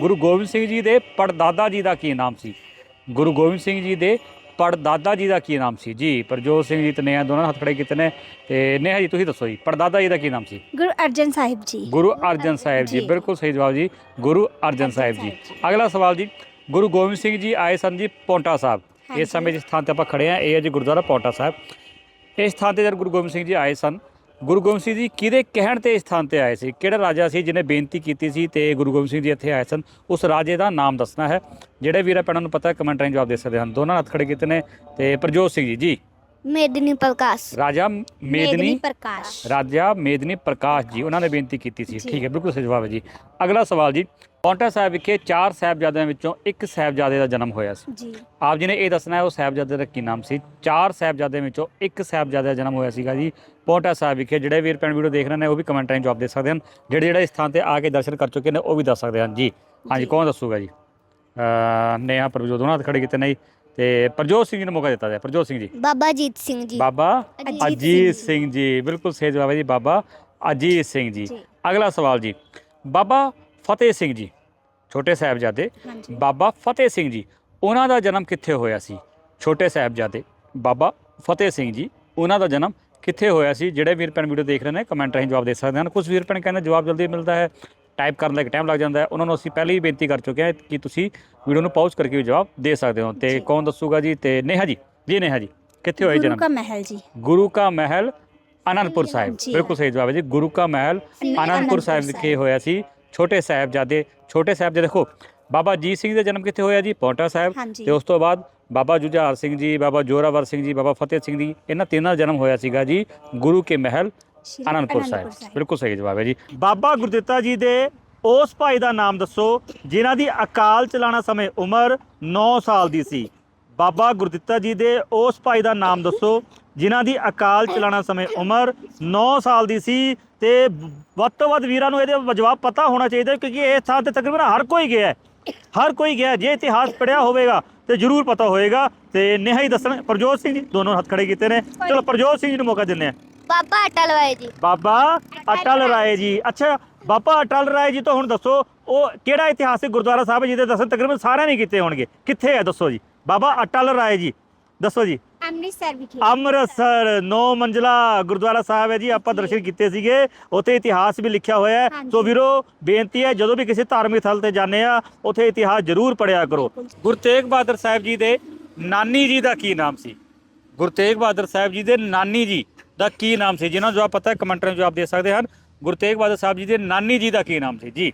ਗੁਰੂ ਗੋਬਿੰਦ ਸਿੰਘ ਜੀ ਦੇ ਪੜਦਾਦਾ ਜੀ ਦਾ ਕੀ ਨਾਮ ਸੀ? ਗੁਰੂ ਗੋਬਿੰਦ ਸਿੰਘ ਜੀ ਦੇ ਪੜਦਾਦਾ ਜੀ ਦਾ ਕੀ ਨਾਮ ਸੀ? ਜੀ ਪ੍ਰਜੋਤ ਸਿੰਘ ਜੀ ਤੇ ਨੇਹਾ ਦੋਨਾਂ ਨੇ ਹੱਥ ਖੜੇ ਕੀਤੇ ਨੇ ਤੇ ਨੇਹਾ ਜੀ ਤੁਸੀਂ ਦੱਸੋ ਜੀ ਪੜਦਾਦਾ ਜੀ ਦਾ ਕੀ ਨਾਮ ਸੀ? ਗੁਰੂ ਅਰਜਨ ਸਾਹਿਬ ਜੀ। ਗੁਰੂ ਅਰਜਨ ਸਾਹਿਬ ਜੀ। ਬਿਲਕੁਲ ਸਹੀ ਜਵਾਬ ਜੀ ਗੁਰੂ ਅਰਜਨ ਸਾਹਿਬ ਜੀ। ਅਗਲਾ ਸਵਾਲ ਜੀ ਗੁਰੂ ਗੋਬਿੰਦ ਸਿੰਘ ਜੀ ਆਏ ਸਨ ਜੀ ਪੌਂਟਾ ਸਾਹਿਬ। ਇਸ ਸਮੇਂ ਜਿਸ ਥਾਂ ਤੇ ਆਪਾਂ ਖੜੇ ਆ ਇਹ ਹੈ ਜੀ ਗੁਰਦੁਆਰਾ ਪੌਂਟਾ ਸਾਹਿਬ। ਇਸ ਥਾਂ ਤੇ ਜਦ ਗੁਰੂ ਗੋਬਿੰਦ ਸਿੰਘ ਜੀ ਆਏ ਸਨ ਗੁਰੂ ਗੋਬਿੰਦ ਸਿੰਘ ਜੀ ਕਿਹਦੇ ਕਹਿਣ ਤੇ ਇਸ ਥਾਂ ਤੇ ਆਏ ਸੀ? ਕਿਹੜਾ ਰਾਜਾ ਸੀ ਜਿਹਨੇ ਬੇਨਤੀ ਕੀਤੀ ਸੀ ਤੇ ਗੁਰੂ ਗੋਬਿੰਦ ਸਿੰਘ ਜੀ ਇੱਥੇ ਆਏ ਸਨ? ਉਸ ਰਾਜੇ ਦਾ ਨਾਮ ਦੱਸਣਾ ਹੈ। ਜਿਹੜੇ ਵੀਰਾਂ ਭੈਣਾਂ ਨੂੰ ਪਤਾ ਕਮੈਂਟ ਰਾਹੀਂ ਜਵਾਬ ਦੇ ਸਕਦੇ ਹਨ। ਦੋਨਾਂ ਨੇ ਹੱਥ ਖੜੇ ਕੀਤੇ ਨੇ ਤੇ ਪ੍ਰਜੋਤ ਸਿੰਘ ਜੀ ਜੀ। ਮੇਦਨੀ ਪ੍ਰਕਾਸ਼। ਰਾਜਾ ਮੇਦਨੀ ਪ੍ਰਕਾਸ਼। ਰਾਜਾ ਮੇਦਨੀ ਪ੍ਰਕਾਸ਼ ਜੀ ਉਹਨਾਂ ਨੇ ਬੇਨਤੀ ਕੀਤੀ ਸੀ। ਠੀਕ ਹੈ ਬਿਲਕੁਲ ਸਹੀ ਜਵਾਬ ਹੈ ਜੀ। ਅਗਲਾ ਸਵਾਲ ਜੀ ਪੌਂਟਾ ਸਾਹਿਬ ਵਿਖੇ ਚਾਰ ਸਾਹਿਬਜ਼ਾਦਿਆਂ ਵਿੱਚੋਂ ਇੱਕ ਸਾਹਿਬਜ਼ਾਦੇ ਦਾ ਜਨਮ ਹੋਇਆ ਸੀ। ਜੀ। ਆਪ ਜੀ ਨੇ ਇਹ ਦੱਸਣਾ ਹੈ ਉਹ ਸਾਹਿਬਜ਼ਾਦੇ ਦਾ ਕੀ ਨਾਮ ਸੀ? ਚਾਰ ਸਾਹਿਬਜ਼ਾਦਿਆਂ ਵਿੱਚੋਂ ਇੱਕ ਸਾਹਿਬਜ਼ਾਦੇ ਦਾ ਜਨਮ ਹੋਇਆ ਸੀਗਾ ਜੀ। ਪੌਂਟਾ ਸਾਹਿਬ ਵਿਖੇ ਜਿਹੜੇ ਵੀਰ ਭੈਣ ਵੀਡੀਓ ਦੇਖ ਰਹੇ ਨੇ ਉਹ ਵੀ ਕਮੈਂਟ ਰਾਹੀਂ ਜਵਾਬ ਦੇ ਸਕਦੇ ਹਨ। ਜਿਹੜੇ ਜਿਹੜੇ ਇਸ ਥਾਂ ਤੇ ਆ ਕੇ ਦਰਸ਼ਨ ਕਰ ਚੁੱਕੇ ਨੇ ਉਹ ਵੀ ਦੱਸ ਸਕਦੇ ਹਨ। ਜੀ। ਹਾਂਜੀ। ਕੌਣ ਦੱਸੂਗਾ ਜੀ? ਨੇਹਾ ਪ੍ਰਜੋਤ ਉਹਨਾਂ ਹੱਥ ਖੜੇ ਕੀਤੇ ਨੇ ਜੀ। ਤੇ ਪ੍ਰਜੋਤ ਸਿੰਘ ਜੀ ਨੂੰ ਮੌਕਾ ਦਿੱਤਾ ਜਾਏ ਪ੍ਰਜੋਤ ਸਿੰਘ ਜੀ। ਬਾਬਾ ਜੀਤ ਸਿੰਘ ਜੀ। ਬਾਬਾ ਅਜੀਤ ਅਜੀਤ ਸਿੰਘ ਸਿੰਘ ਜੀ ਬਿਲਕੁਲ ਸਹੀ ਜਵਾਬ ਹੈ ਜੀ ਬਾਬਾ ਅਜੀਤ ਸਿੰਘ ਜੀ। ਜੀ। ਅਗਲਾ ਸਵਾਲ ਜੀ ਬਾਬਾ ਫਤਿਹ ਸਿੰਘ ਜੀ ਛੋਟੇ ਸਾਹਿਬਜ਼ਾਦੇ। ਹਾਂਜੀ। ਬਾਬਾ ਫਤਿਹ ਸਿੰਘ ਜੀ ਉਹਨਾਂ ਦਾ ਜਨਮ ਕਿੱਥੇ ਹੋਇਆ ਸੀ? ਛੋਟੇ ਸਾਹਿਬਜ਼ਾਦੇ ਬਾਬਾ ਫਤਿਹ ਸਿੰਘ ਜੀ ਉਹਨਾਂ ਦਾ ਜਨਮ ਕਿੱਥੇ ਹੋਇਆ ਸੀ? ਜਿਹੜੇ ਵੀਰ ਭੈਣ ਵੀਡੀਓ ਦੇਖ ਰਹੇ ਨੇ ਕਮੈਂਟ ਰਾਹੀਂ ਜਵਾਬ ਦੇ ਸਕਦੇ ਹਨ। ਕੁਝ ਵੀਰ ਭੈਣ ਕਹਿੰਦੇ ਜਵਾਬ ਜਲਦੀ ਮਿਲਦਾ ਹੈ। ਟਾਈਪ ਕਰਨ ਦਾ ਇੱਕ ਟਾਈਮ ਲੱਗ ਜਾਂਦਾ ਹੈ। ਉਹਨਾਂ ਨੂੰ ਅਸੀਂ ਪਹਿਲੇ ਹੀ ਬੇਨਤੀ ਕਰ ਚੁੱਕੇ ਹਾਂ ਕਿ ਤੁਸੀਂ ਵੀਡੀਓ ਨੂੰ ਪਾਜ਼ ਕਰਕੇ ਵੀ ਜਵਾਬ ਦੇ ਸਕਦੇ ਹੋ। ਤੇ। ਕੌਣ ਦੱਸੂਗਾ ਜੀ? ਤੇ ਨੇਹਾ ਜੀ। ਜੀ ਨੇਹਾ ਜੀ। ਕਿੱਥੇ ਹੋਇਆ ਗੁਰੂ ਜਨਮ? ਕਾ ਮਹਿਲ ਜੀ। ਗੁਰੂ ਕਾ ਮਹਿਲ ਅਨੰਦਪੁਰ ਸਾਹਿਬ। ਜੀ। ਬਿਲਕੁਲ ਸਹੀ ਜਵਾਬ ਹੈ ਜੀ। ਗੁਰੂ ਕਾ ਮਹਿਲ ਅਨੰਦਪੁਰ ਸਾਹਿਬ ਵਿਖੇ ਹੋਇਆ ਸੀ। ਛੋਟੇ ਸਾਹਿਬਜ਼ਾਦੇ ਛੋਟੇ ਸਾਹਿਬਜ਼ਾਦੇ ਦੇਖੋ ਬਾਬਾ ਜੀਤ ਸਿੰਘ ਦਾ ਜਨਮ ਕਿੱਥੇ ਹੋਇਆ ਜੀ? ਪੌਂਟਾ ਸਾਹਿਬ। ਹਾਂਜੀ। ਤੇ ਉਸ ਤੋਂ ਬਾਅਦ ਬਾਬਾ ਜੁਝਾਰ ਸਿੰਘ ਜੀ ਬਾਬਾ ਜੋਰਾਵਰ ਸਿੰਘ ਜੀ ਬਾਬਾ ਫਤਿਹ ਸਿੰਘ ਜੀ ਇਹਨਾਂ ਤਿੰਨਾਂ ਦਾ ਜਨਮ ਹੋਇਆ ਸੀਗਾ ਜੀ। ਗੁਰੂ ਕੇ ਮਹਿਲ ਸ਼੍ਰੀ ਅਨੰਦਪੁਰ ਸਾਹਿਬ। ਬਿਲਕੁਲ ਸਹੀ ਜਵਾਬ ਹੈ ਜੀ। ਬਾਬਾ ਗੁਰਦਿੱਤਾ ਜੀ ਦੇ ਉਸ ਭਾਈ ਦਾ ਨਾਮ ਦੱਸੋ ਜਿਨ੍ਹਾਂ ਦੀ ਅਕਾਲ ਚਲਾਣਾ ਸਮੇਂ ਉਮਰ 9 ਸਾਲ ਦੀ ਸੀ। ਬਾਬਾ ਗੁਰਦਿੱਤਾ ਜੀ ਦੇ ਉਸ ਭਾਈ ਦਾ ਨਾਮ ਦੱਸੋ ਜਿਨ੍ਹਾਂ ਦੀ ਅਕਾਲ ਚਲਾਣਾ ਸਮੇਂ ਉਮਰ 9 ਸਾਲ ਦੀ ਸੀ ਤੇ ਵੱਧ ਤੋਂ ਵੱਧ ਵੀਰਾਂ ਨੂੰ ਇਹਦੇ ਜਵਾਬ ਪਤਾ ਹੋਣਾ ਚਾਹੀਦਾ ਕਿਉਂਕਿ ਇਸ ਥਾਂ ਤੇ ਤਕਰੀਬਨ ਹਰ ਕੋਈ ਗਿਆ ਹੈ। ਹਰ ਕੋਈ ਗਿਆ ਹੈ। ਜੇ ਇਤਿਹਾਸ ਪੜਿਆ ਹੋਵੇਗਾ ਤੇ ਜ਼ਰੂਰ ਪਤਾ ਹੋਏਗਾ ਤੇ ਨੇਹਾ ਹੀ ਦੱਸਣ। ਪ੍ਰਜੋਤ ਸਿੰਘ ਜੀ ਦੋਨੋਂ ਹੱਥ ਖੜੇ ਕੀਤੇ ਨੇ। ਚਲੋ ਪ੍ਰਜੋਤ ਸਿੰਘ ਜੀ ਨੂੰ ਮੌਕਾ ਦਿੰਦੇ ਆ ਬਾਬਾ ਅਟਲ ਵਾਏ ਜੀ। ਬਾਬਾ ਅਟਲ ਰਾਏ ਜੀ। ਅੱਛਾ ਬਾਬਾ ਅਟਲ ਰਾਏ ਜੀ ਤੋਂ ਹੁਣ ਦੱਸੋ ਉਹ ਕਿਹੜਾ ਇਤਿਹਾਸਿਕ ਗੁਰਦੁਆਰਾ ਸਾਹਿਬ ਹੈ ਜਿਹਦੇ ਦਰਸ਼ਨ ਤਕਰੀਬਨ ਸਾਰਿਆਂ ਨੇ ਕੀਤੇ ਹੋਣਗੇ? ਕਿੱਥੇ ਹੈ? ਦੱਸੋ ਜੀ। ਬਾਬਾ ਅਟਲ ਰਾਏ ਜੀ। ਦੱਸੋ ਜੀ। ਅੰਮ੍ਰਿਤਸਰ ਵਿਖੇ। ਅੰਮ੍ਰਿਤਸਰ ਨੌ ਮੰਜ਼ਲਾ ਗੁਰਦੁਆਰਾ ਸਾਹਿਬ ਹੈ ਜੀ। ਆਪਾਂ ਦਰਸ਼ਨ ਕੀਤੇ ਸੀਗੇ। ਉੱਥੇ ਇਤਿਹਾਸ ਵੀ ਲਿਖਿਆ ਹੋਇਆ ਹੈ। ਹਾਂਜੀ। ਸੋ ਵੀਰੋ ਬੇਨਤੀ ਹੈ ਜਦੋਂ ਵੀ ਕਿਸੇ ਧਾਰਮਿਕ ਥਲ ਤੇ ਜਾਂਦੇ ਆ ਉੱਥੇ ਇਤਿਹਾਸ ਜ਼ਰੂਰ ਪੜਿਆ ਕਰੋ। ਗੁਰੂ ਤੇਗ ਬਹਾਦਰ ਸਾਹਿਬ ਜੀ ਦੇ ਨਾਨੀ ਜੀ ਦਾ ਕੀ ਨਾਮ ਸੀ? ਗੁਰੂ ਤੇਗ ਬਹਾਦਰ ਸਾਹਿਬ ਜੀ ਦੇ ਨਾਨੀ ਜੀ। ਦਾ ਕੀ ਨਾਮ ਸੀ? ਜਿਨ੍ਹਾਂ ਨੂੰ ਜਵਾਬ ਪਤਾ ਹੈ ਕਮੈਂਟਾਂ ਵਿੱਚ ਜਵਾਬ ਦੇ ਸਕਦੇ ਹਨ। ਗੁਰੂ ਤੇਗ ਬਹਾਦਰ ਸਾਹਿਬ ਜੀ ਦੇ ਨਾਨੀ ਜੀ ਦਾ ਕੀ ਨਾਮ ਸੀ? ਜੀ।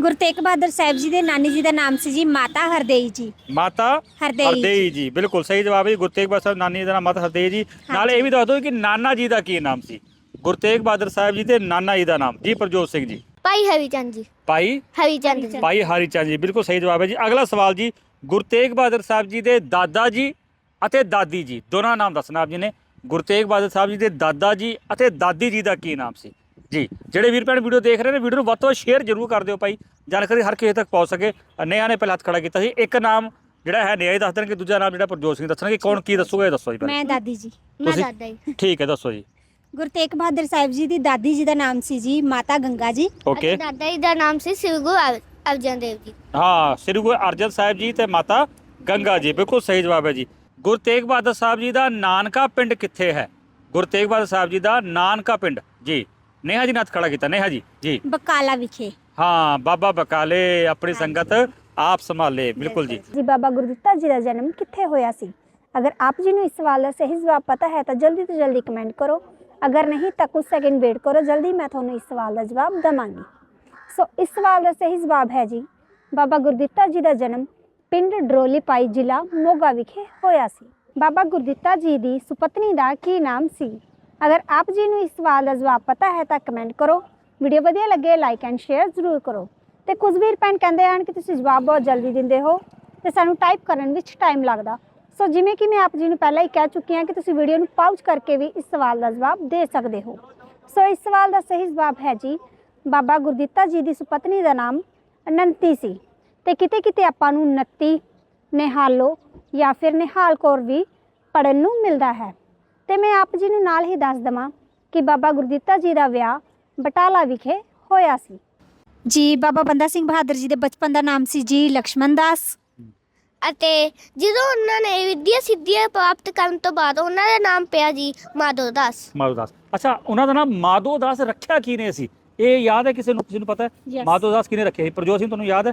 ਗੁਰੂ ਤੇਗ ਬਹਾਦਰ ਸਾਹਿਬ ਜੀ ਦੇ ਨਾਨੀ ਜੀ ਦਾ ਨਾਮ ਸੀ ਜੀ ਮਾਤਾ ਹਰਦੇਈ ਜੀ। ਮਾਤਾ ਹਰਦੇਈ ਹਰਦੇਈ ਜੀ। ਬਿਲਕੁਲ ਸਹੀ ਜਵਾਬ ਹੈ ਜੀ। ਗੁਰੂ ਤੇਗ ਬਹਾਦਰ ਸਾਹਿਬ ਨਾਨੀ ਦਾ ਨਾਮ ਮਾਤਾ ਹਰਦੇਈ ਜੀ। ਨਾਲੇ ਇਹ ਵੀ ਦੱਸ ਦਿਓ ਕਿ ਨਾਨਾ ਜੀ ਦਾ ਕੀ ਨਾਮ ਸੀ? ਗੁਰੂ ਤੇਗ ਬਹਾਦਰ ਸਾਹਿਬ ਜੀ ਤੇ ਨਾਨਾ ਜੀ ਦਾ ਨਾਮ। ਜੀ ਪ੍ਰਜੋਤ ਸਿੰਘ ਜੀ। ਭਾਈ ਹਰੀਚੰਦ ਜੀ। ਭਾਈ? ਹਰੀਚੰਦ ਜੀ। ਭਾਈ ਹਰੀਚੰਦ ਜੀ। ਬਿਲਕੁਲ ਸਹੀ ਜਵਾਬ ਹੈ ਜੀ। ਅਗਲਾ ਸਵਾਲ ਜੀ। ਗੁਰੂ ਤੇਗ ਬਹਾਦਰ ਸਾਹਿਬ ਜੀ ਦੇ ਦਾਦਾ ਜੀ ਅਤੇ ਦਾਦੀ ਜੀ। ਦੋਨਾਂ ਨਾਮ ਦੱਸਣਾ ਆਪ ਜੀ ਨੇ। ਗੁਰੂ ਤੇਗ ਬਹਾਦਰ ਸਾਹਿਬ ਜੀ ਦੇ ਦਾਦਾ ਜੀ ਅਤੇ ਦਾਦੀ ਜੀ ਦਾ ਕੀ ਨਾਮ ਸੀ? ਜੀ ਜਿਹੜੇ ਵੀਰ ਭੈਣ ਵੀਡੀਓ ਦੇਖ ਰਹੇ ਨੇ ਵੀਡੀਓ ਨੂੰ ਵੱਧ ਤੋਂ ਵੱਧ ਸ਼ੇਅਰ ਜ਼ਰੂਰ ਕਰ ਦਿਓ ਭਾਈ ਜਾਣਕਾਰੀ ਹਰ ਕਿਸੇ ਤੱਕ ਪਹੁੰਚ ਸਕੇ। ਨੇਹਾ ਨੇ ਪਹਿਲਾਂ ਹੱਥ ਖੜਾ ਕੀਤਾ ਸੀ। ਇੱਕ ਨਾਮ ਜਿਹੜਾ ਹੈ ਨੇਹਾ ਹੀ ਦੱਸ ਦੇਣਗੇ ਦੂਜਾ ਨਾਮ ਜਿਹੜਾ ਪ੍ਰਜੋਤ ਸਿੰਘ ਦੱਸਣਗੇ। ਕੌਣ ਕੀ ਦੱਸੂਗਾ ਇਹ ਦੱਸੋ ਜੀ ਪਹਿਲਾਂ। ਮੈਂ ਦਾਦੀ ਜੀ ਮੈਂ ਤੁਸੀਂ- ਦਾਦਾ ਜੀ। ਠੀਕ ਹੈ ਦੱਸੋ ਜੀ। ਗੁਰੂ ਤੇਗ ਬਹਾਦਰ ਸਾਹਿਬ ਜੀ ਦੀ ਦਾਦੀ ਜੀ ਦਾ ਨਾਮ ਸੀ ਜੀ ਮਾਤਾ ਗੰਗਾ ਜੀ। ਓਕੇ ਅਤੇ ਦਾਦਾ ਜੀ ਦਾ ਨਾਮ ਸੀ ਸ੍ਰੀ ਗੁਰੂ ਅਰ- ਅਰਜਨ ਦੇਵ ਜੀ। ਹਾਂ ਸ੍ਰੀ ਗੁਰੂ ਅਰਜਨ ਸਾਹਿਬ ਜੀ ਤੇ ਮਾਤਾ ਗੰਗਾ ਜੀ। ਬਿਲਕੁਲ ਸਹੀ ਜਵਾਬ ਹੈ ਜੀ। ਗੁਰੂ ਤੇਗ ਬਹਾਦਰ ਸਾਹਿਬ ਜੀ ਦਾ ਨਾਨਕਾ ਪਿੰਡ ਕਿੱਥੇ ਹੈ? ਗੁਰੂ ਤੇਗ ਬਹਾਦਰ ਸਾਹਿਬ ਜੀ ਦਾ ਨਾਨਕਾ ਪਿੰਡ। ਜੀ ਨੇਹਾ ਜੀ ਨੇ ਹੱਥ ਖੜਾ ਕੀਤਾ। ਨੇਹਾ ਜੀ ਜੀ। ਬਕਾਲਾ ਵਿਖੇ। ਹਾਂ ਬਾਬਾ ਬਕਾਲੇ ਆਪਣੀ ਸੰਗਤ ਆਪ ਸੰਭਾਲੇ ਬਿਲਕੁਲ ਜੀ। ਜੀ ਬਾਬਾ ਗੁਰਦਿੱਤਾ ਜੀ ਦਾ ਜਨਮ ਕਿੱਥੇ ਹੋਇਆ ਸੀ? ਅਗਰ ਆਪ ਜੀ ਨੂੰ ਇਸ ਸਵਾਲ ਦਾ ਸਹੀ ਜਵਾਬ ਪਤਾ ਹੈ ਤਾਂ ਜਲਦੀ ਤੋਂ ਜਲਦੀ ਕਮੈਂਟ ਕਰੋ। ਅਗਰ ਨਹੀਂ ਤਾਂ ਕੁਝ ਸੈਕਿੰਡ ਵੇਟ ਕਰੋ। ਜਲਦੀ ਮੈਂ ਤੁਹਾਨੂੰ ਇਸ ਸਵਾਲ ਦਾ ਜਵਾਬ ਦਵਾਂਗੀ। ਸੋ ਇਸ ਸਵਾਲ ਦਾ ਸਹੀ ਜਵਾਬ ਹੈ ਜੀ ਬਾਬਾ ਗੁਰਦਿੱਤਾ ਜੀ ਦਾ ਜਨਮ ਪਿੰਡ ਡਰੋਲੀਪਾਈ ਜ਼ਿਲ੍ਹਾ ਮੋਗਾ ਵਿਖੇ ਹੋਇਆ ਸੀ। ਬਾਬਾ ਗੁਰਦਿੱਤਾ ਜੀ ਦੀ ਸੁਪਤਨੀ ਦਾ ਕੀ ਨਾਮ ਸੀ? ਅਗਰ ਆਪ ਜੀ ਨੂੰ ਇਸ ਸਵਾਲ ਦਾ ਜਵਾਬ ਪਤਾ ਹੈ ਤਾਂ ਕਮੈਂਟ ਕਰੋ। ਵੀਡੀਓ ਵਧੀਆ ਲੱਗੇ ਲਾਈਕ ਐਂਡ ਸ਼ੇਅਰ ਜ਼ਰੂਰ ਕਰੋ। ਤੇ ਕੁਝ ਵੀਰ ਭੈਣ ਕਹਿੰਦੇ ਹਨ ਕਿ ਤੁਸੀਂ ਜਵਾਬ ਬਹੁਤ ਜਲਦੀ ਦਿੰਦੇ ਹੋ ਤੇ ਸਾਨੂੰ ਟਾਈਪ ਕਰਨ ਵਿੱਚ ਟਾਈਮ ਲੱਗਦਾ। ਸੋ ਜਿਵੇਂ ਕਿ ਮੈਂ ਆਪ ਜੀ ਨੂੰ ਪਹਿਲਾਂ ਹੀ ਕਹਿ ਚੁੱਕੀ ਹਾਂ ਕਿ ਤੁਸੀਂ ਵੀਡੀਓ ਨੂੰ ਪਾਉਜ਼ ਕਰਕੇ ਵੀ ਇਸ ਸਵਾਲ ਦਾ ਜਵਾਬ ਦੇ ਸਕਦੇ ਹੋ। ਸੋ ਇਸ ਸਵਾਲ ਦਾ ਸਹੀ ਜਵਾਬ ਹੈ ਜੀ, ਬਾਬਾ ਗੁਰਦਿੱਤਾ ਜੀ ਦੀ ਸੁਪਤਨੀ ਦਾ ਨਾਮ ਅਨੰਤੀ ਸੀ। ਤੇ ਕਿਤੇ ਕਿਤੇ ਆਪਾਂ ਨੂੰ ਨੱਤੀ ਨਿਹਾਲੋ ਜਾਂ ਫਿਰ ਨਿਹਾਲ ਕੌਰ ਵੀ ਪੜਨ ਨੂੰ ਮਿਲਦਾ ਹੈ। ਤੇ ਮੈਂ ਆਪ ਜੀ ਨੂੰ ਨਾਲ ਹੀ ਦੱਸ ਦਵਾਂ ਕਿ ਬਾਬਾ ਗੁਰਦਿੱਤਾ ਜੀ ਦਾ ਵਿਆਹ ਬਟਾਲਾ ਵਿਖੇ ਹੋਇਆ ਸੀ। ਜੀ ਬਾਬਾ ਬੰਦਾ ਸਿੰਘ ਬਹਾਦਰ ਜੀ ਦੇ ਬਚਪਨ ਦਾ ਨਾਮ ਸੀ ਜੀ ਲక్ష్మణ ਦਾਸ। ਅਤੇ ਜਦੋਂ ਉਹਨਾਂ ਨੇ ਵਿਦਿਆ ਸਿੱਧੀਆਂ ਪ੍ਰਾਪਤ ਕਰਨ ਤੋਂ ਬਾਅਦ ਉਹਨਾਂ ਦਾ ਨਾਮ ਪਿਆ ਜੀ ਮਾਧੋ ਦਾਸ। ਮਾਧੋ ਦਾਸ। ਅੱਛਾ ਉਹਨਾਂ ਦਾ ਨਾਮ ਮਾਧੋ ਦਾਸ ਰੱਖਿਆ ਕਿਨੇ ਸੀ? ਇਹ ਯਾਦ ਹੈ ਕਿਸੇ ਨੂੰ ਕਿਸੇ ਨੂੰ ਪਤਾ ਹੈ? Yes. ਦਾਸ ਕਿਨੇ ਰੱਖਿਆ ਸੀ? ਪ੍ਰਜੋਤ ਸਿੰਘ ਤੁਹਾਨੂੰ ਯਾਦ ਹੈ?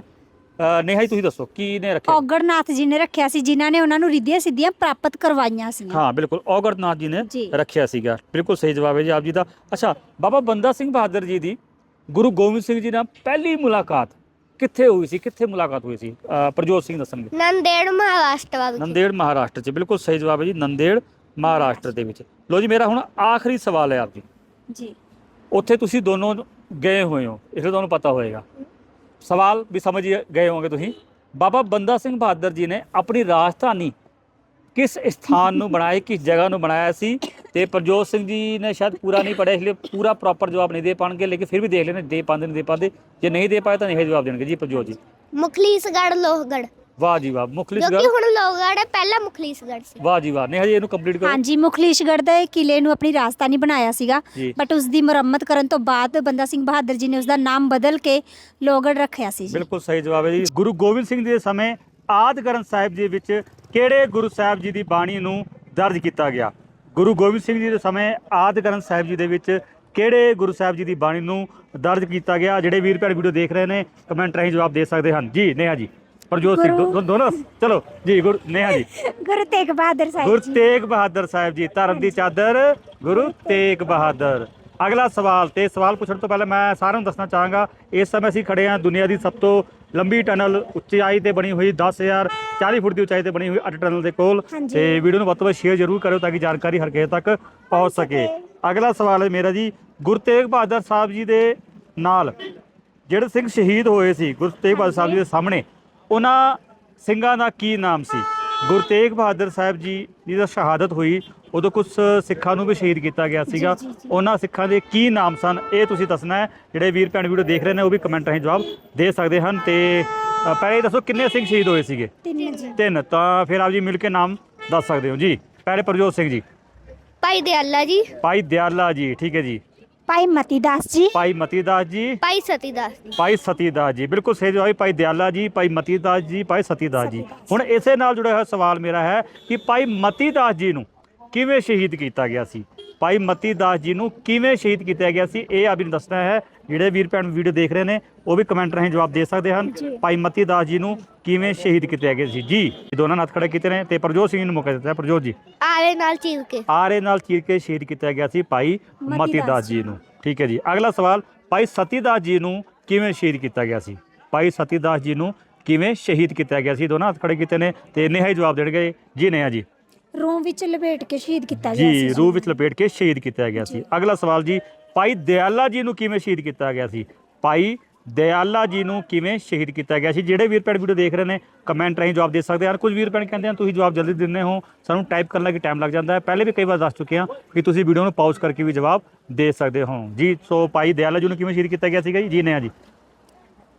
ਅ, ਨੇਹਾ ਜੀ ਤੁਸੀਂ ਦੱਸੋ ਕਿਨੇ ਰੱਖਿਆ? ਔਗੜਨਾਥ ਜੀ ਨੇ ਰੱਖਿਆ ਸੀ ਜਿਨ੍ਹਾਂ ਨੇ ਉਹਨਾਂ ਨੂੰ ਰਿੱਧੀਆਂ ਸਿੱਧੀਆਂ ਪ੍ਰਾਪਤ ਕਰਵਾਈਆਂ ਸੀ। ਹਾਂ ਬਿਲਕੁਲ ਔਗਰਨਾਥ ਜੀ ਨੇ ਜੀ। ਰੱਖਿਆ ਸੀਗਾ। ਬਿਲਕੁਲ ਸਹੀ ਜਵਾਬ ਹੈ ਜੀ ਆਪ ਜੀ ਦਾ। ਅੱਛਾ ਬਾਬਾ ਬੰਦਾ ਸਿੰਘ ਬਹਾਦਰ ਜੀ ਦੀ ਗੁਰੂ ਗੋਬਿੰਦ ਸਿੰਘ ਜੀ ਨਾਲ ਪਹਿਲੀ ਮੁਲਾਕਾਤ ਕਿੱਥੇ ਹੋਈ ਸੀ? ਕਿੱਥੇ ਮੁਲਾਕਾਤ ਹੋਈ ਸੀ? ਪ੍ਰਜੋਤ ਸਿੰਘ ਦੱਸਣਗੇ। ਨੰਦੇੜ ਮਹਾਰਾਸ਼ਟਰ ਵਿੱਚ ਨੰਦੇੜ ਮਹਾਰਾਸ਼ਟਰ 'ਚ। ਬਿਲਕੁਲ ਸਹੀ ਜਵਾਬ ਹੈ ਜੀ ਨੰਦੇੜ ਮਹਾਰਾਸ਼ਟਰ ਦੇ ਵਿੱਚ। ਲੋ ਜੀ ਮੇਰਾ ਹੁਣ ਆਖਰੀ ਸਵਾਲ ਹੈ ਆਪ ਜੀ। ਜੀ। ਉੱਥੇ ਤੁਸੀਂ ਦੋਨੋਂ ਗਏ ਹੋਏ ਹੋ ਇਸ ਲਈ ਤੁਹਾਨੂੰ ਪਤਾ ਹੋਏਗਾ। ਸਵਾਲ ਵੀ ਸਮਝ ਗਏ ਹੋਵੋਗੇ ਤੁਸੀਂ। ਬਾਬਾ ਬੰਦਾ ਸਿੰਘ ਬਹਾਦਰ ਜੀ ਨੇ ਆਪਣੀ ਰਾਜਧਾਨੀ ਕਿਸ ਸਥਾਨ ਨੂੰ ਬਣਾਇਆ ਕਿਸ ਜਗ੍ਹਾ ਨੂੰ ਬਣਾਇਆ ਸੀ ਤੇ ਪ੍ਰਜੋਤ ਸਿੰਘ ਜੀ ਨੇ ਸ਼ਾਇਦ ਪੂਰਾ ਨਹੀਂ ਪੜਿਆ ਇਸ ਲਈ ਪੂਰਾ ਪ੍ਰੋਪਰ ਜਵਾਬ ਨਹੀਂ ਦੇ ਪਾਣਗੇ, ਲੇਕਿਨ ਫਿਰ ਵੀ ਦੇਖ ਲੈਣੇ ਦੇ ਪਾਉਂਦੇ ਨਹੀਂ ਦੇ ਪਾਉਂਦੇ। ਜੇ ਨਹੀਂ ਦੇ ਪਾਏ ਤਾਂ ਨਹੀਂ ਜਵਾਬ ਦੇਣਗੇ। ਜੀ ਪ੍ਰਜੋਤ ਜੀ। ਮੁਖਲੀਸਗੜ ਲੋਹਗੜ ਵਾਹ ਜੀ ਵਾਹ ਜੋ ਕਿ ਹੁਣ ਲੋਹਗੜ ਹੈ ਪਹਿਲਾਂ ਮੁਖਲੀਸਗੜ ਸੀ। ਵਾਹ ਜੀ ਵਾਹ ਨਹੀਂ ਹਜੇ ਇਹਨੂੰ ਕੰਪਲੀਟ ਕਰੋ। ਹਾਂਜੀ ਮੁਖਲੀਸ਼ਗੜ੍ਹ ਦੇ ਕਿਲੇ ਨੂੰ ਆਪਣੀ ਰਾਜਧਾਨੀ ਬਣਾਇਆ ਸੀਗਾ। ਜੀ। ਬਟ ਉਸ ਦੀ ਮੁਰੰਮਤ ਕਰਨ ਤੋਂ ਬਾਅਦ ਬੰਦਾ ਸਿੰਘ ਬਹਾਦਰ ਜੀ ਨੇ ਉਸ ਦਾ ਨਾਮ ਬਦਲ ਕੇ ਲੋਹਗੜ੍ਹ ਰੱਖਿਆ ਸੀ ਜੀ। ਬਿਲਕੁਲ ਸਹੀ ਜਵਾਬ ਹੈ ਜੀ। ਗੁਰੂ ਗੋਬਿੰਦ ਸਿੰਘ ਜੀ ਦੇ ਸਮੇਂ ਆਦ ਗ੍ਰੰਥ ਸਾਹਿਬ ਜੀ ਵਿੱਚ ਕਿਹੜੇ ਗੁਰੂ ਸਾਹਿਬ ਜੀ ਦੀ ਬਾਣੀ ਨੂੰ ਦਰਜ ਕੀਤਾ ਗਿਆ? ਗੁਰੂ ਗੋਬਿੰਦ ਸਿੰਘ ਜੀ ਦੇ ਸਮੇਂ ਆਦ ਗ੍ਰੰਥ ਸਾਹਿਬ ਜੀ ਦੇ ਵਿੱਚ ਕਿਹੜੇ ਗੁਰੂ ਸਾਹਿਬ ਜੀ ਦੀ ਬਾਣੀ ਨੂੰ ਦਰਜ ਕੀਤਾ ਗਿਆ? ਜਿਹੜੇ ਵੀਰ ਭੈਣ ਵੀਡੀਓ ਦੇਖ ਰਹੇ ਨੇ ਕਮੈਂਟ ਰਾਹੀਂ ਜਵਾਬ ਦੇ ਸਕਦੇ ਹਨ। ਜੀ ਨੇਹਾ ਜੀ। ਪ੍ਰਜੋਤ ਸਿੰਘ ਦੋ- ਦੋ- ਦੋਨੋਂ ਚਲੋ ਜੀ ਗੁਰ ਨੇਹਾ ਜੀ। ਗੁਰੂ ਤੇਗ ਬਹਾਦਰ ਸਾਹਿਬ ਗੁਰੂ ਜੀ। ਤੇਗ ਬਹਾਦਰ ਸਾਹਿਬ ਜੀ ਧਰਮ ਦੀ ਚਾਦਰ ਗੁਰੂ ਤੇਗ ਬਹਾਦਰ। ਅਗਲਾ ਸਵਾਲ ਤੇ ਸਵਾਲ ਪੁੱਛਣ ਤੋਂ ਪਹਿਲਾਂ ਮੈਂ ਸਾਰਿਆਂ ਨੂੰ ਦੱਸਣਾ ਚਾਹਾਂਗਾ ਇਸ ਸਮੇਂ ਅਸੀਂ ਖੜੇ ਹਾਂ ਦੁਨੀਆ ਦੀ ਸਭ ਤੋਂ ਲੰਬੀ ਟਨਲ ਉਚਾਈ ਤੇ ਬਣੀ ਹੋਈ 10000 40 ਫੁੱਟ ਦੀ ਉਚਾਈ ਤੇ ਬਣੀ ਹੋਈ ਅੱਡ ਟਨਲ ਦੇ ਕੋਲ। ਹਾਂਜੀ। ਤੇ ਵੀਡੀਓ ਨੂੰ ਵੱਧ ਤੋਂ ਵੱਧ ਸ਼ੇਅਰ ਜ਼ਰੂਰ ਕਰਿਓ ਤਾਂ ਕਿ ਜਾਣਕਾਰੀ ਹਰ ਕਿਸੇ ਤੱਕ ਪਹੁੰਚ ਸਕੇ। ਅਗਲਾ ਸਵਾਲ ਹੈ ਮੇਰਾ ਜੀ ਗੁਰੂ ਤੇਗ ਬਹਾਦਰ ਸਾਹਿਬ ਜੀ ਦੇ ਨਾਲ ਜਿਹੜੇ ਸਿੰਘ ਸ਼ਹੀਦ ਹੋਏ ਸੀ ਗੁਰੂ ਤੇਗ ਬਹਾਦਰ ਸਾਹਿਬ ਜੀ ਦੇ ਸਾਹਮਣੇ ਉਹਨਾਂ ਸਿੰਘਾਂ ਦਾ ਕੀ ਨਾਮ ਸੀ? ਗੁਰੂ ਤੇਗ ਬਹਾਦਰ ਸਾਹਿਬ ਜੀ ਦੀ ਦਾ ਸ਼ਹਾਦਤ ਹੋਈ ਉਦੋਂ ਕੁਝ ਸਿੱਖਾਂ ਨੂੰ ਵੀ ਸ਼ਹੀਦ ਕੀਤਾ ਗਿਆ ਸੀਗਾ। ਉਹਨਾਂ ਸਿੱਖਾਂ ਦੇ ਕੀ ਨਾਮ ਸਨ? ਇਹ ਤੁਸੀਂ ਦੱਸਣਾ ਹੈ। ਜਿਹੜੇ ਵੀਰ ਭੈਣ ਵੀਡੀਓ ਦੇਖ ਰਹੇ ਨੇ ਉਹ ਵੀ ਕਮੈਂਟ ਰਾਹੀਂ ਜਵਾਬ ਦੇ ਸਕਦੇ ਹਨ। ਤੇ ਅ, ਪਹਿਲੇ ਇਹ ਦੱਸੋ ਕਿੰਨੇ ਸਿੰਘ ਸ਼ਹੀਦ ਹੋਏ ਸੀਗੇ? ਤਿੰਨ ਜੀ। ਤਿੰਨ। ਤਾਂ ਫਿਰ ਆਪ ਜੀ ਮਿਲ ਕੇ ਨਾਮ ਦੱਸ ਸਕਦੇ ਹੋ ਜੀ। ਪਹਿਲੇ ਪ੍ਰਜੋਤ ਸਿੰਘ ਜੀ। ਭਾਈ ਦਿਆਲਾ ਜੀ। ਭਾਈ ਦਿਆਲਾ ਜੀ ਠੀਕ ਹੈ ਜੀ। ਭਾਈ ਮਤੀਦਾਸ ਜੀ। ਭਾਈ ਮਤੀਦਾਸ ਜੀ। ਭਾਈ ਸਤੀਦਾਸ ਜੀ। ਭਾਈ ਸਤੀਦਾਸ ਜੀ। ਬਿਲਕੁਲ ਸਹੀ ਜਵਾਬ ਹੈ ਭਾਈ ਦਿਆਲਾ ਜੀ ਭਾਈ ਮਤੀਦਾਸ ਜੀ ਭਾਈ ਸਤੀਦਾਸ ਜੀ। ਹੁਣ ਇਸੇ ਨਾਲ ਜੁੜਿਆ ਹੋਇਆ ਸਵਾਲ ਮੇਰਾ ਹੈ ਕਿ ਭਾਈ ਮਤੀਦਾਸ ਜੀ ਨੂੰ ਕਿਵੇਂ ਸ਼ਹੀਦ ਕੀਤਾ ਗਿਆ ਸੀ? ਭਾਈ ਮਤੀਦਾਸ ਜੀ ਨੂੰ ਕਿਵੇਂ ਸ਼ਹੀਦ ਕੀਤਾ ਗਿਆ ਸੀ? ਇਹ ਆਪ ਨੂੰ ਦੱਸਣਾ ਹੈ। ਜਿਹੜੇ ਵੀਰ ਭੈਣ ਵੀਡੀਓ ਦੇਖ ਰਹੇ ਨੇ ਉਹ ਵੀ ਕਮੈਂਟ ਰਾਹੀਂ ਜਵਾਬ ਦੇ ਸਕਦੇ ਹਨ। ਭਾਈ ਮਤੀਦਾਸ ਜੀ ਨੂੰ ਕਿਵੇਂ ਸ਼ਹੀਦ ਕੀਤਾ ਗਿਆ ਸੀ? ਜੀ ਦੋਨਾਂ ਹੱਥ ਖੜੇ ਕੀਤੇ ਨੇ ਤੇ ਪ੍ਰਜੋਤ ਸਿੰਘ ਨੂੰ ਮੌਕਾ ਦਿੱਤਾ। ਪ੍ਰਜੋਤ ਜੀ। ਆਰੇ ਨਾਲ ਚੀਰ ਕੇ। ਆਰੇ ਨਾਲ ਚੀਰ ਕੇ ਸ਼ਹੀਦ ਕੀਤਾ ਗਿਆ ਸੀ ਭਾਈ ਮਤੀਦਾਸ ਮਤੀਦਾਸ ਜੀ ਨੂੰ। ਠੀਕ ਹੈ ਜੀ। ਅਗਲਾ ਸਵਾਲ ਭਾਈ ਸਤੀਦਾਸ ਜੀ ਨੂੰ ਕਿਵੇਂ ਸ਼ਹੀਦ ਕੀਤਾ ਗਿਆ ਸੀ? ਭਾਈ ਸਤੀਦਾਸ ਜੀ ਨੂੰ ਕਿਵੇਂ ਸ਼ਹੀਦ ਕੀਤਾ ਗਿਆ ਸੀ? ਦੋਨਾਂ ਹੱਥ ਖੜੇ ਕੀਤੇ ਨੇ ਤੇ ਨੇਹਾ ਹੀ ਜਵਾਬ ਦੇਣਗੇ ਜੀ। ਨੇਹਾ ਜੀ। ਰੋਮ ਵਿੱਚ ਲਪੇਟ ਕੇ ਸ਼ਹੀਦ ਕੀਤਾ ਗਿਆ ਸੀ ਜੀ ਰੂਹ ਵਿੱਚ ਲਪੇਟ ਕੇ ਸ਼ਹੀਦ ਕੀਤਾ ਗਿਆ ਸੀ। ਅਗਲਾ ਸਵਾਲ ਜੀ ਭਾਈ ਦਿਆਲਾ ਜੀ ਨੂੰ ਕਿਵੇਂ ਸ਼ਹੀਦ ਕੀਤਾ ਗਿਆ ਸੀ? ਭਾਈ ਦਿਆਲਾ ਜੀ ਨੂੰ ਕਿਵੇਂ ਸ਼ਹੀਦ ਕੀਤਾ ਗਿਆ ਸੀ? ਜਿਹੜੇ ਵੀਰ ਭੈਣ ਵੀਡੀਓ ਦੇਖ ਰਹੇ ਨੇ ਕਮੈਂਟ ਰਾਹੀਂ ਜਵਾਬ ਦੇ ਸਕਦੇ ਹਨ ਕੁਝ ਵੀਰ ਭੈਣ ਕਹਿੰਦੇ ਹਨ ਤੁਸੀਂ ਜਵਾਬ ਜਲਦੀ ਦਿੰਦੇ ਹੋ। ਸਾਨੂੰ ਟਾਈਪ ਕਰਨ ਲੱਗੇ ਟਾਈਮ ਲੱਗ ਜਾਂਦਾ ਹੈ। ਪਹਿਲੇ ਵੀ ਕਈ ਵਾਰ ਦੱਸ ਚੁੱਕੇ ਹਾਂ ਕਿ ਤੁਸੀਂ ਵੀਡੀਓ ਨੂੰ ਪਾਜ਼ ਕਰਕੇ ਵੀ ਜਵਾਬ ਦੇ ਸਕਦੇ ਹੋ। ਜੀ ਸੋ ਭਾਈ ਦਿਆਲਾ ਜੀ ਨੂੰ ਕਿਵੇਂ ਸ਼ਹੀਦ ਕੀਤਾ ਗਿਆ ਸੀਗਾ ਜੀ? ਜੀ ਨੇ ਜੀ।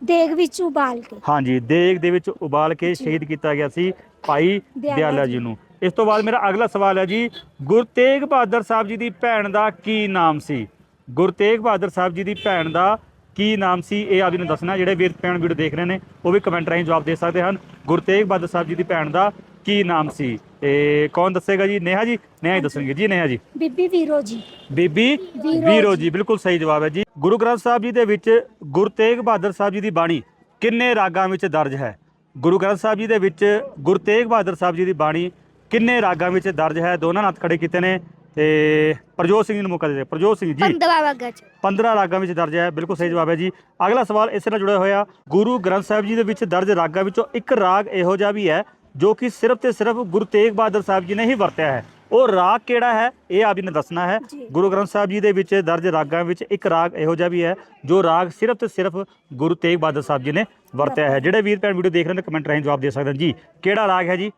ਦੇਗ ਵਿੱਚ ਉਬਾਲ ਕੇ। ਹਾਂਜੀ ਦੇਗ ਦੇ ਵਿੱਚ ਉਬਾਲ ਕੇ ਸ਼ਹੀਦ ਕੀਤਾ ਗਿਆ ਸੀ ਭਾਈ ਦਿਆਲਾ ਜੀ ਨੂੰ। ਇਸ ਤੋਂ ਬਾਅਦ ਮੇਰਾ ਅਗਲਾ ਸਵਾਲ ਹੈ ਜੀ ਗੁਰੂ ਤੇਗ ਬਹਾਦਰ ਸਾਹਿਬ ਜੀ ਦੀ ਭੈਣ ਦਾ ਕੀ ਨਾਮ ਸੀ? ਗੁਰੂ ਤੇਗ ਬਹਾਦਰ ਸਾਹਿਬ ਜੀ ਦੀ ਭੈਣ ਦਾ ਕੀ ਨਾਮ ਸੀ? ਇਹ ਆਪ ਜੀ ਨੂੰ ਦੱਸਣਾ ਜਿਹੜੇ ਵੀਰ ਭੈਣ ਵੀਡੀਓ ਦੇਖ ਰਹੇ ਨੇ ਉਹ ਵੀ ਕਮੈਂਟ ਰਾਹੀਂ ਜਵਾਬ ਦੇ ਸਕਦੇ ਹਨ। ਗੁਰੂ ਤੇਗ ਬਹਾਦਰ ਸਾਹਿਬ ਜੀ ਦੀ ਭੈਣ ਦਾ ਕੀ ਨਾਮ ਸੀ? ਇਹ ਕੌਣ ਦੱਸੇਗਾ ਜੀ? ਨੇਹਾ ਜੀ? ਨੇਹਾ ਹੀ ਦੱਸਣਗੇ। ਜੀ ਨੇਹਾ ਜੀ। ਬੀਬੀ ਵੀਰੋ ਜੀ। ਬੀਬੀ ਵੀਰੋ ਵੀਰੋ ਜੀ ਬਿਲਕੁਲ ਸਹੀ ਜਵਾਬ ਹੈ ਜੀ। ਗੁਰੂ ਗ੍ਰੰਥ ਸਾਹਿਬ ਜੀ ਦੇ ਵਿੱਚ ਗੁਰੂ ਤੇਗ ਬਹਾਦਰ ਸਾਹਿਬ ਜੀ ਦੀ ਬਾਣੀ ਕਿੰਨੇ ਰਾਗਾਂ ਵਿੱਚ ਦਰਜ ਹੈ? ਗੁਰੂ ਗ੍ਰੰਥ ਸਾਹਿਬ ਜੀ ਦੇ ਵਿੱਚ ਗੁਰੂ ਤੇਗ ਬਹਾਦਰ ਸਾਹਿਬ ਜੀ ਦੀ ਬਾਣੀ ਕਿੰਨੇ ਰਾਗਾਂ ਵਿੱਚ ਦਰਜ ਹੈ? ਦੋਨਾਂ ਨੱਥ ਖੜੇ ਕੀਤੇ ਨੇ ਤੇ ਪ੍ਰਜੋਤ ਸਿੰਘ ਜੀ ਨੂੰ ਮੌਕਾ ਦੇ ਦਿਓ। ਪ੍ਰਜੋਤ ਸਿੰਘ ਜੀ। 15 ਵਗਾ ਚ। 15 ਰਾਗਾਂ ਵਿੱਚ ਦਰਜ ਹੈ। ਬਿਲਕੁਲ ਸਹੀ ਜਵਾਬ ਹੈ ਜੀ। ਅਗਲਾ ਸਵਾਲ ਇਸ ਨਾਲ ਜੁੜਿਆ ਹੋਇਆ। ਗੁਰੂ ਗ੍ਰੰਥ ਸਾਹਿਬ ਜੀ ਦੇ ਵਿੱਚ ਦਰਜ ਰਾਗਾਂ ਵਿੱਚੋਂ ਇੱਕ ਰਾਗ ਇਹੋ ਜਿਹਾ ਵੀ ਹੈ ਜੋ ਕਿ ਸਿਰਫ ਤੇ ਸਿਰਫ ਗੁਰੂ ਤੇਗ ਬਹਾਦਰ ਸਾਹਿਬ ਜੀ ਨੇ ਹੀ ਵਰਤਿਆ ਹੈ। ਉਹ ਰਾਗ ਕਿਹੜਾ ਹੈ? ਇਹ ਆਪ ਜੀ ਨੇ ਦੱਸਣਾ ਹੈ। ਗੁਰੂ ਗ੍ਰੰਥ ਸਾਹਿਬ ਜੀ ਦੇ ਵਿੱਚ ਦਰਜ ਰਾਗਾਂ ਵਿੱਚ ਇੱਕ ਰਾਗ ਇਹੋ ਜਿਹਾ ਵੀ ਹੈ ਜੋ ਰਾਗ ਸਿਰਫ ਤੇ ਸਿਰਫ ਗੁਰੂ ਤੇਗ ਬਹਾਦਰ ਸਾਹਿਬ ਜੀ ਨੇ ਵਰਤਿਆ ਹੈ। ਜਿਹੜੇ ਵੀਰ ਭੈਣ ਵੀਡੀਓ ਦੇਖ ਰਹੇ ਨੇ ਕਮੈਂਟ ਰਾਹੀਂ ਜਵਾਬ ਦੇ ਸਕਦੇ ਹਨ ਜੀ ਕਿਹੜਾ ਰਾਗ ਹੈ ਜੀ?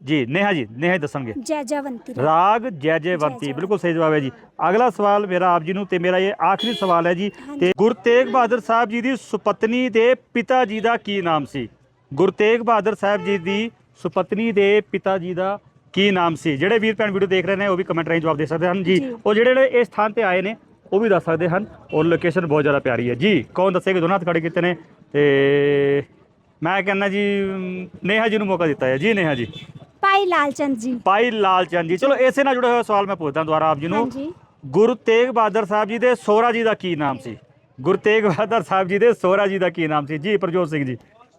ਜੀ ਨੇਹਾ ਜੀ ਨੇਹਾ ਹੀ ਦੱਸਣਗੇ। ਜੈ ਜਵੰਤੀ ਰਾਗ ਜੈ ਜੈਵੰਤੀ ਜੈ। ਬਿਲਕੁਲ ਸਹੀ ਜਵਾਬ ਹੈ ਜੀ। ਅਗਲਾ ਸਵਾਲ ਮੇਰਾ ਆਪ ਜੀ ਨੂੰ ਤੇ ਮੇਰਾ ਇਹ ਆਖਰੀ ਸਵਾਲ ਹੈ ਜੀ। ਤੇ ਗੁਰੂ ਤੇਗ ਬਹਾਦਰ ਸਾਹਿਬ ਜੀ ਦੀ ਸੁਪਤਨੀ ਦੇ ਪਿਤਾ ਜੀ ਦਾ ਕੀ ਨਾਮ ਸੀ? ਗੁਰੂ ਤੇਗ ਬਹਾਦਰ ਸਾਹਿਬ ਜੀ ਦੀ ਸੁਪਤਨੀ ਦੇ ਪਿਤਾ ਜੀ ਦਾ ਕੀ ਨਾਮ ਸੀ? ਜਿਹੜੇ ਵੀਰ ਭੈਣ ਵੀਡੀਓ ਦੇਖ ਰਹੇ ਨੇ ਉਹ ਵੀ ਕਮੈਂਟ ਰਾਹੀਂ ਜਵਾਬ ਦੇ ਸਕਦੇ ਹਨ। ਜੀ। ਉਹ ਜਿਹੜੇ ਇਸ ਸਥਾਨ ਤੇ ਆਏ ਨੇ ਉਹ ਵੀ ਦੱਸ ਸਕਦੇ ਹਨ। ਔਰ ਲੋਕੇਸ਼ਨ ਬਹੁਤ ਜ਼ਿਆਦਾ ਪਿਆਰੀ ਹੈ। ਜੀ ਕੌਣ ਦੱਸੇਗਾ? ਦੋਨਾਂ ਹੱਥ ਖੜੇ ਕੀਤੇ ਨੇ ਤੇ ਮੈਂ ਕਹਿੰਦਾ ਜੀ ਨੇਹਾ ਜੀ ਨੂੰ ਮੌਕਾ ਦਿੱਤਾ ਹੈ। ਜੀ ਨੇਹਾ ਜੀ। ਭਾਈ ਲਾਲਚੰਦ ਜੀ। ਭਾਈ ਲਾਲ ਚੰਦ ਜੀ। ਚਲੋ ਇਸੇ ਨਾਲ ਜੁੜੇ ਹੋਏ ਸਵਾਲ ਮੈਂ ਪੁੱਛਦਾ ਦੁਬਾਰਾ ਆਪ ਜੀ ਨੂੰ। ਗੁਰੂ ਤੇਗ ਬਹਾਦਰ ਸਾਹਿਬ ਜੀ ਦੇ ਸੋਹਰਾ ਜੀ ਦਾ ਕੀ ਨਾਮ ਸੀ? ਗੁਰੂ ਤੇਗ ਬਹਾਦਰ ਸਾਹਿਬ ਜੀ ਦੇ ਸੋਹਰਾ ਜੀ ਦਾ ਕੀ ਨਾਮ ਸੀ? ਜੀ ਪ੍ਰਜੋਤ ਸਿੰਘ ਜੀ।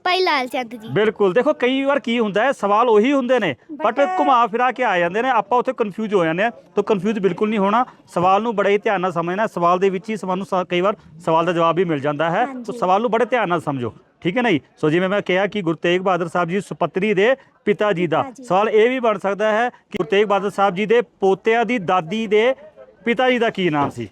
ਭਾਈ ਲਾਲ ਚੰਦ ਜੀ ਬਿਲਕੁਲ ਦੇਖੋ ਕਈ ਵਾਰ ਕੀ ਹੁੰਦਾ ਹੈ ਸਵਾਲ ਉਹੀ ਹੁੰਦੇ ਨੇ ਬਟ ਘੁਮਾ ਫਿਰਾ ਕੇ ਆ ਜਾਂਦੇ ਨੇ ਆਪਾਂ ਉੱਥੇ ਕਨਫਿਊਜ਼ ਹੋ ਜਾਂਦੇ ਆ ਤਾਂ ਕਨਫਿਊਜ਼ ਬਿਲਕੁਲ ਨਹੀਂ ਹੋਣਾ ਸਵਾਲ ਨੂੰ ਬੜੇ ਹੀ ਧਿਆਨ ਨਾਲ ਸਮਝਣਾ ਸਵਾਲ ਦੇ ਵਿੱਚ ਹੀ ਸਵਾਲ ਨੂੰ ਸ- ਕਈ ਵਾਰ ਸਵਾਲ ਦਾ ਜਵਾਬ ਵੀ ਮਿਲ ਜਾਂਦਾ ਹੈ ਤਾਂ। ਸਵਾਲ ਨੂੰ ਬੜੇ ਧਿਆਨ ਨਾਲ ਸਮਝੋ ਠੀਕ ਹੈ ਨਾ ਜੀ ਸੋ ਜਿਵੇਂ ਮੈਂ ਕਿਹਾ ਕਿ ਗੁਰੂ ਤੇਗ ਬਹਾਦਰ ਸਾਹਿਬ ਜੀ ਸੁਪੱਤਰੀ ਦੇ ਪਿਤਾ ਜੀ ਦਾ। ਸਵਾਲ ਇਹ ਵੀ ਬਣ ਸਕਦਾ ਹੈ ਕਿ ਗੁਰੂ ਤੇਗ ਬਹਾਦਰ ਸਾਹਿਬ ਜੀ ਦੇ ਪੋਤਿਆਂ ਦੀ ਦਾਦੀ ਦੇ ਪਿਤਾ ਜੀ ਦਾ ਕੀ ਨਾਮ ਸੀ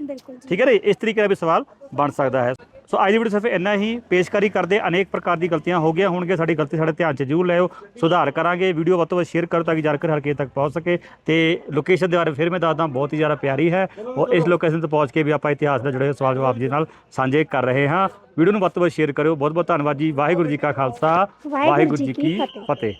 ਠੀਕ ਹੈ ਨਾ? ਇਸ ਤਰੀਕੇ ਦਾ ਵੀ ਸਵਾਲ ਬਣ ਸਕਦਾ ਹੈ ਸੋ ਅੱਜ ਦੀ ਵੀਡੀਓ ਸਿਰਫ ਇੰਨਾ ਹੀ। ਪੇਸ਼ਕਾਰੀ ਕਰਦੇ ਅਨੇਕ ਪ੍ਰਕਾਰ ਦੀ ਗਲਤੀਆਂ ਹੋ ਗਈਆਂ ਹੋਣਗੇ ਸਾਡੀ ਗਲਤੀ ਸਾਡੇ ਧਿਆਨ 'ਚ ਜ਼ਰੂਰ ਲਿਓ ਸੁਧਾਰ ਕਰਾਂਗੇ। ਵੀਡੀਓ ਵੱਧ ਤੋਂ ਵੱਧ ਸ਼ੇਅਰ ਕਰੋ ਤਾਂ ਕਿ ਜਾਣਕਾਰੀ ਹਰ ਕਿਸੇ ਤੱਕ ਪਹੁੰਚ ਸਕੇ। ਤੇ ਲੋਕੇਸ਼ਨ ਦੇ ਬਾਰੇ ਫਿਰ ਮੈਂ ਦੱਸਦਾ ਬਹੁਤ ਹੀ ਜ਼ਿਆਦਾ ਪਿਆਰੀ ਹੈ। ਔਰ ਇਸ ਲੋਕੇਸ਼ਨ ਤੇ ਪਹੁੰਚ ਕੇ ਵੀ ਆਪਾਂ ਇਤਿਹਾਸ ਨਾਲ ਜੁੜੇ ਹੋਏ ਸਵਾਲ ਜਵਾਬ ਜੀ ਨਾਲ ਸਾਂਝੇ ਕਰ ਰਹੇ ਹਾਂ। ਵੀਡੀਓ ਨੂੰ ਵੱਧ ਤੋਂ ਵੱਧ ਸ਼ੇਅਰ ਕਰਿਓ। ਬਹੁਤ ਬਹੁਤ ਧੰਨਵਾਦ ਜੀ। ਵਾਹਿਗੁਰੂ ਜੀ ਕਾ ਖਾਲਸਾ। ਵਾਹਿਗੁਰੂ ਜੀ ਕੀ ਫਤਿਹ। ਫਤਿਹ।